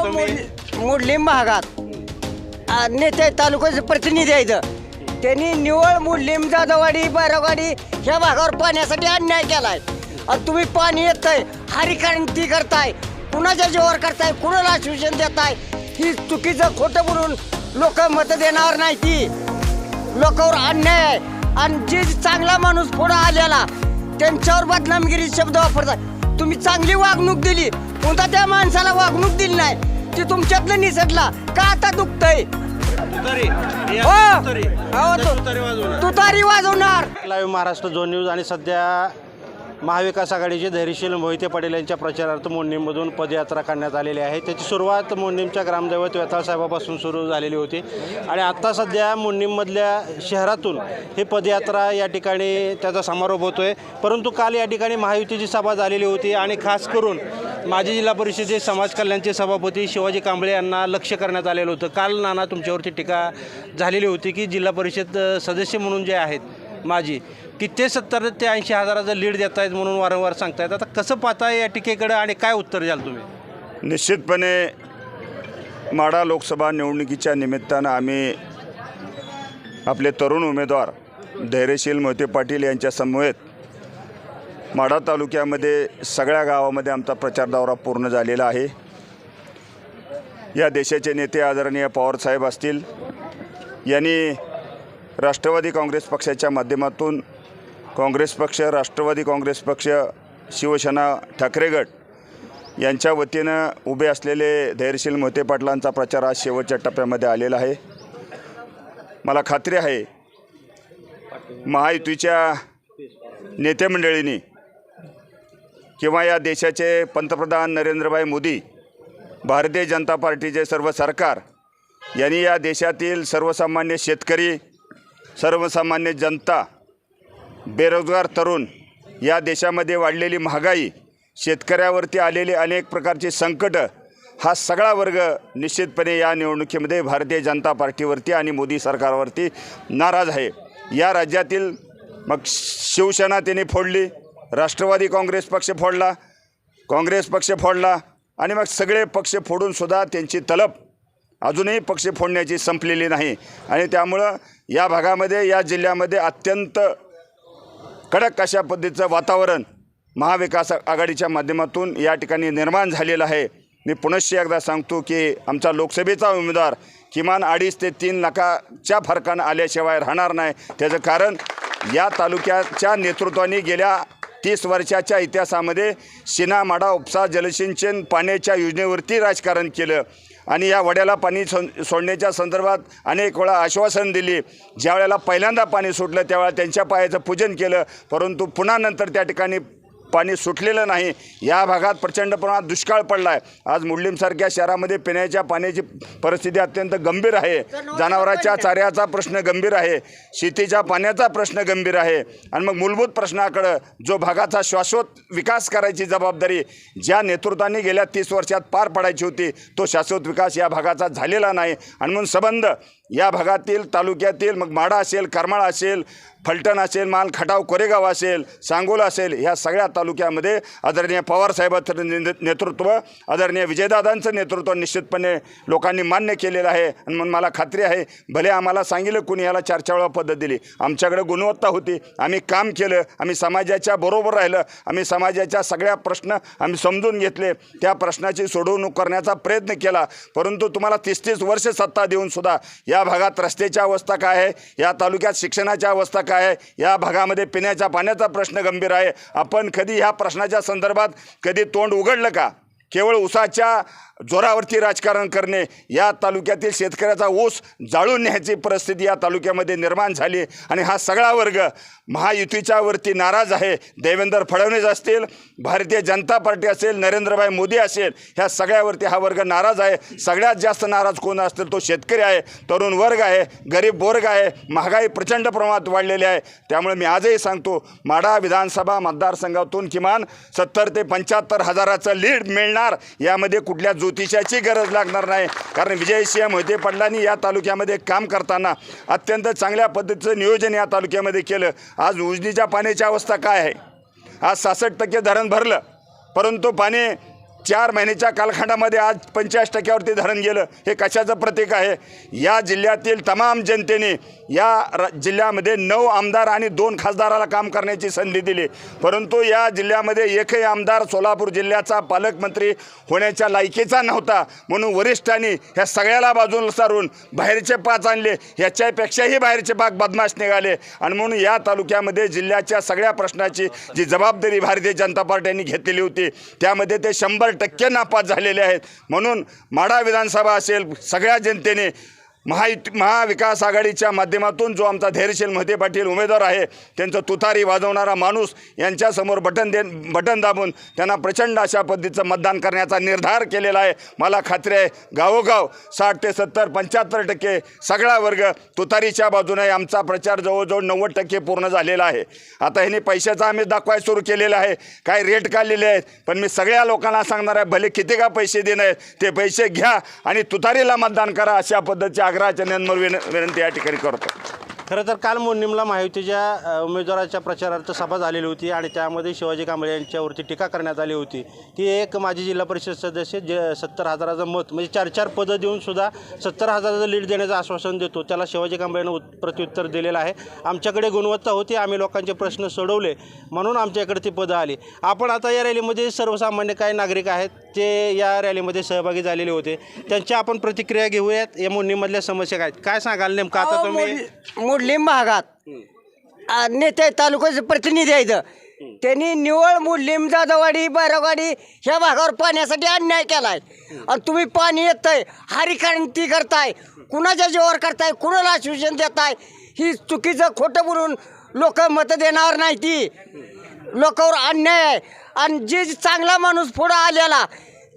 अहो, तुम्ही? मुड- मुडलीम भागात आ, नेते तालुक्याचे प्रतिनिधी आहेत. त्यांनी निवळ मुडलीम जाधववाडी बारावाडी ह्या भागावर पाण्यासाठी अन्याय केलाय. आणि तुम्ही पाणी येतंय हरिक्रांती करताय कुणाच्या जीवावर करताय कुणाला आश्वासन देताय ही चुकीचं खोटं बोलून लोक मत देणार नाही ती. लोकांवर अन्याय आहे. आणि जे चांगला माणूस पुढे आलेला त्यांच्यावर बदनामगिरी शब्द वापरतात तुम्ही चांगली वागणूक दिली. कोणता त्या माणसाला वागणूक दिली नाही? ती तुमच्यातलं निसटला. का आता दुखतंय? तुतारी. हे हो. तुतारी. हो, आता तु- तुतारी वाजवणार. लाईव्ह महाराष्ट्र झोन न्यूज आणि सध्या महाविकास आघाडीचे धैर्यशील मोहिते पाटील यांच्या प्रचारार्थ मोडणीमधून पदयात्रा काढण्यात आलेली आहे. त्याची सुरुवात मोडणीमच्या ग्रामदैवत व्यथासाहेबापासून सुरू झालेली होती. आणि आत्ता सध्या मोडणीमधल्या शहरातून ही पदयात्रा या ठिकाणी त्याचा समारोप होतो आहे परंतु काल या ठिकाणी महायुतीची सभा झालेली होती आणि खास करून माजी जिल्हा परिषदेचे समाज कल्याणचे सभापती शिवाजी कांबळे यांना लक्ष करण्यात आलेलं होतं. काल नाना तुमच्यावरती टीका झालेली होती की जिल्हा परिषद सदस्य म्हणून जे आहेत माझी की ते सत्तर ते ऐंशी हजाराचं लीड देत आहेत म्हणून वारंवार सांगतायत. आता कसं पाहता या टीकेकडं आणि काय उत्तर द्याल तुम्ही? निश्चितपणे माडा लोकसभा निवडणुकीच्या निमित्तानं आम्ही आपले तरुण उमेदवार धैर्यशील मोहिते पाटील यांच्या समवेत माढा तालुक्यामध्ये सगळ्या गावामध्ये आमचा प्रचार दौरा पूर्ण झालेला आहे. या देशाचे नेते आदरणीय पवारसाहेब असतील यांनी राष्ट्रवादी काँग्रेस पक्षाच्या माध्यमातून काँग्रेस पक्ष राष्ट्रवादी काँग्रेस पक्ष शिवसेना ठाकरे गट यांच्या वतीनं उभे असलेले धैर्यशील मोहिते पाटलांचा प्रचार आज शेवटच्या टप्प्यामध्ये आलेला आहे. मला खात्री आहे महायुतीच्या नेते मंडळींनी किंवा या देशाचे पंतप्रधान नरेंद्रभाई मोदी भारतीय जनता पार्टीचे सर्व सरकार यांनी या देशातील सर्वसामान्य शेतकरी सर्वसामान्य जनता बेरोजगार तरुण या देशामध्ये वाढलेली महागाई शेतकऱ्यावरती आलेले अनेक प्रकारचे संकट हा सगळा वर्ग निश्चितपणे या निवडणुकीमध्ये भारतीय जनता पार्टीवरती आणि मोदी सरकारवरती नाराज आहे. या राज्यातील मग शिवसेना त्यांनी फोडली राष्ट्रवादी काँग्रेस पक्ष फोडला. काँग्रेस पक्ष फोडला आणि मग सगळे पक्ष फोडूनसुद्धा त्यांची तलब अजूनही पक्ष फोडण्याची संपलेली नाही. आणि त्यामुळं या भागामध्ये या जिल्ह्यामध्ये अत्यंत कडक अशा पद्धतीचं वातावरण महाविकास आघाडीच्या माध्यमातून या ठिकाणी निर्माण झालेलं आहे. मी पुनश्च एकदा सांगतो की आमचा लोकसभेचा उमेदवार किमान अडीच ते तीन लाखाच्या फरकानं आल्याशिवाय राहणार नाही. त्याचं कारण या तालुक्याच्या नेतृत्वाने गेल्या तीस वर्षाच्या इतिहासामध्ये शिना माडा उपसा जलसिंचन पाण्याच्या योजनेवरती राजकारण केलं. आणि या वड्याला पाणी सो सोडण्याच्या संदर्भात अनेक वेळा आश्वासन दिली. ज्यावेळेला पहिल्यांदा पाणी सुटलं त्यावेळेला त्यांच्या पायाचं पूजन केलं. परंतु पुन्हा नंतर त्या ठिकाणी पाणी सुटलेलं नाही. या भागात प्रचंड प्रमाणात दुष्काळ पडला आहे आज मुंडलीमसारख्या शहरामध्ये पिण्याच्या पाण्याची परिस्थिती अत्यंत गंभीर आहे. जनावरांच्या चाऱ्याचा प्रश्न गंभीर आहे. शेतीच्या पाण्याचा प्रश्न गंभीर आहे. आणि मग मूलभूत प्रश्नाकडं जो भागाचा शाश्वत विकास करायची जबाबदारी ज्या नेतृत्वाने गेल्या तीस वर्षात पार पाडायची होती तो शाश्वत विकास या भागाचा झालेला नाही. आणि म्हणून संबंध या भागातील तालुक्यातील मग माडा असेल करमाळा असेल फलटण असेल मानखटाव कोरेगाव असेल सांगोला असेल ह्या सगळ्या तालुक्यामध्ये आदरणीय पवारसाहेबांचं ने- नेतृत्व आदरणीय विजयदादांचं नेतृत्व निश्चितपणे लोकांनी मान्य केलेलं आहे. आणि म्हणून मला खात्री आहे भले आम्हाला सांगितलं कुणी याला चारच्या वेळा पद्धत दिली. आमच्याकडे गुणवत्ता होती. आम्ही काम केलं आम्ही समाजाच्या बरोबर राहिलं आम्ही समाजाच्या सगळ्या प्रश्न आम्ही समजून घेतले. त्या प्रश्नाची सोडवणूक करण्याचा प्रयत्न केला. परंतु तुम्हाला तीस तीस वर्ष सत्ता देऊन सुद्धा या भागात रस्त्याची अवस्था काय आहे? या तालुक्यात शिक्षणाची अवस्था काय आहे? या भागामध्ये पिण्याच्या पाण्याचा प्रश्न गंभीर आहे. आपण कधी ह्या प्रश्नाच्या संदर्भात कधी तोंड उघडलं का? केवळ ऊसाच्या जोरावरती राजकारण करणे या तालुक्यातील शेतकऱ्याचा ऊस जाळून न्यायची परिस्थिती या तालुक्यामध्ये निर्माण झाली आणि हा सगळा वर्ग महायुतीच्या वरती नाराज आहे. देवेंद्र फडणवीस असतील भारतीय जनता पार्टी असेल नरेंद्रभाई मोदी असेल ह्या सगळ्यावरती हा वर्ग नाराज आहे. सगळ्यात जास्त नाराज कोण असतील तो शेतकरी आहे तरुण वर्ग आहे गरीब वर्ग आहे महागाई प्रचंड प्रमाणात वाढलेली आहे. त्यामुळे मी आजही सांगतो माढा विधानसभा मतदारसंघातून किमान सत्तर ते पंच्याहत्तर हजाराचं लीड मिळणार यामध्ये कुठल्या ज्योतिषाची गरज लागणार नाही? कारण विजयसिंह मोहिते पडलांनी या तालुक्यामध्ये काम करताना अत्यंत चांगल्या पद्धतीचं नियोजन या तालुक्यामध्ये केलं. आज उजनीच्या पाण्याची अवस्था काय आहे? आज सहासष्ट टक्के धरण भरलं परंतु पाणी चार महिन्याच्या कालखंडामध्ये आज पंचेचाळीस टक्क्यावरती धरण गेलं. हे कशाचं प्रतीक आहे? या जिल्ह्यातील तमाम जनतेने या र जिल्ह्यामध्ये नऊ आमदार आणि दोन खासदाराला काम करण्याची संधी दिली. परंतु या जिल्ह्यामध्ये एकही आमदार सोलापूर जिल्ह्याचा पालकमंत्री होण्याच्या लायकीचा नव्हता. म्हणून वरिष्ठांनी ह्या सगळ्याला बाजूला सारून बाहेरचे पाच आणले. ह्याच्यापेक्षाही बाहेरचे पाक बदमाश निघाले. आणि म्हणून या तालुक्यामध्ये जिल्ह्याच्या सगळ्या प्रश्नाची जी जबाबदारी भारतीय जनता पार्टीने घेतलेली होती त्यामध्ये ते शंभर टक्के नापास झालेले आहेत. म्हणून माढा विधानसभा असेल सगळ्या जनतेने महायुती महाविकास आघाडीच्या माध्यमातून जो आमचा धैर्यशील मोहिते पाटील उमेदवार आहे त्यांचं तुतारी वाजवणारा माणूस यांच्यासमोर बटन दे बटन दाबून त्यांना प्रचंड अशा पद्धतीचं मतदान करण्याचा निर्धार केलेला आहे. मला खात्री आहे गावोगाव साठ ते सत्तर पंच्याहत्तर टक्के सगळा वर्ग तुतारीच्या बाजूने आमचा प्रचार जवळजवळ नव्वद टक्के पूर्ण झालेला आहे. आता ह्यांनी पैशाचा आम्ही दाखवाय सुरू केलेला आहे. काय रेट काढलेले आहेत पण मी सगळ्या लोकांना सांगणार आहे भले किती का पैसे देणं आहेत ते पैसे घ्या आणि तुतारीला मतदान करा अशा पद्धतीच्या आग्रहाच्या विन विनंती या ठिकाणी करतो. खरं तर काल मोर्निमला महायुतीच्या उमेदवाराच्या प्रचारार्थ सभा झालेली होती आणि त्यामध्ये शिवाजी कांबळे यांच्यावरती टीका करण्यात आली होती. की एक माजी जिल्हा परिषद सदस्य जे सत्तर हजाराचं मत म्हणजे चार चार पदं देऊन सुद्धा सत्तर हजाराचं लीड देण्याचं आश्वासन देतो. त्याला शिवाजी कांबळेनं उत् प्रत्युत्तर दिलेलं आहे. आमच्याकडे गुणवत्ता होती आम्ही लोकांचे प्रश्न सोडवले म्हणून आमच्याकडे ती पदं आली. आपण आता या रॅलीमध्ये सर्वसामान्य काही नागरिक आहेत ते या रॅलीमध्ये सहभागी झालेले होते त्यांच्या आपण प्रतिक्रिया घेऊयात. या मोर्निमधल्या समस्या काय आहेत. काय सांगाल नेमकं आता तुम्ही? मुडलीम भागात. आ, नेते तालुक्याचे प्रतिनिधी आहेत. त्यांनी निवळ मुडलीम जाधववाडी बैरवाडी ह्या भागावर पाण्यासाठी अन्याय केलाय. आणि तुम्ही पाणी येतंय हरिक्रांती करताय कुणाच्या जीवावर करताय कुणाला आश्वासन देताय ही चुकीचं खोटं बोलून लोक मतं देणार नाही ती. लोकांवर अन्याय आहे. आणि जे चांगला माणूस पुढं आलेला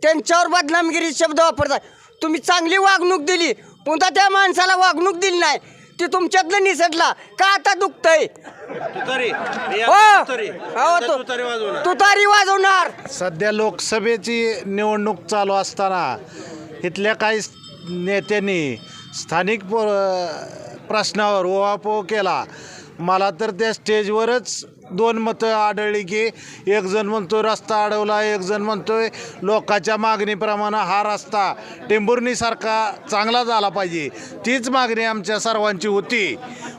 त्यांच्यावर बदनामगिरी शब्द वापरतात. तुम्ही चांगली वागणूक दिली पुन्हा त्या माणसाला वागणूक दिली नाही. ती तुमच्यातलं निसटला. का आता दुखतंय? तुतारी. हे हो. तुतारी. वाजवणार. तुतारी वाजवणार. सध्या लोकसभेची निवडणूक चालू असताना इथल्या काही नेत्यांनी स्थानिक प्रश्नावर ओवापोह केला. मला तर त्या स्टेजवरच दोन मतं आढळली की एक जण म्हणतोय रस्ता अडवला एक जण म्हणतोय लोकांच्या मागणीप्रमाणे हा रस्ता टेंभुर्णीसारखा चांगला झाला पाहिजे. तीच मागणी आमच्या सर्वांची होती.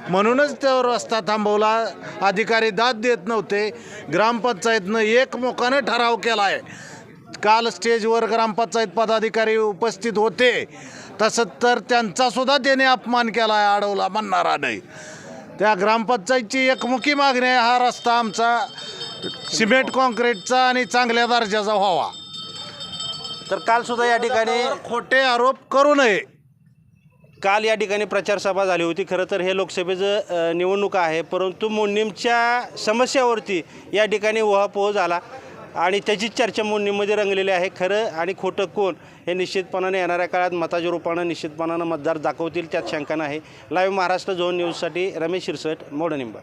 म्हणूनच तो रस्ता थांबवला. अधिकारी दाद देत नव्हते. ग्रामपंचायतनं एकमुखानं ठराव केला आहे काल स्टेजवर ग्रामपंचायत पदाधिकारी उपस्थित होते. तसं तर त्यांचासुद्धा त्याने अपमान केला आहे अडवला म्हणणारा नाही. त्या ग्रामपंचायतची एकमुखी मागणी आहे हा रस्ता आमचा सिमेंट कॉन्क्रीटचा आणि चांगल्या दर्जाचा व्हावा. तर काल सुद्धा या ठिकाणी खोटे आरोप करू नये. काल या ठिकाणी प्रचार सभा झाली होती. खरं तर हे लोकसभेचं निवडणूक आहे परंतु मोर्निमच्या समस्यावरती या ठिकाणी उहापोह झाला. आणि त्याची चर्चा मोर्निममध्ये रंगलेली आहे. खरं आणि खोटं कोण हे निश्चितपणाने येणाऱ्या काळात मताच्या रूपानं निश्चितपणानं मतदार दाखवतील त्यात शंका नाही. लाईव्ह महाराष्ट्र झोन न्यूजसाठी रमेश शिरसट मोडनिंबा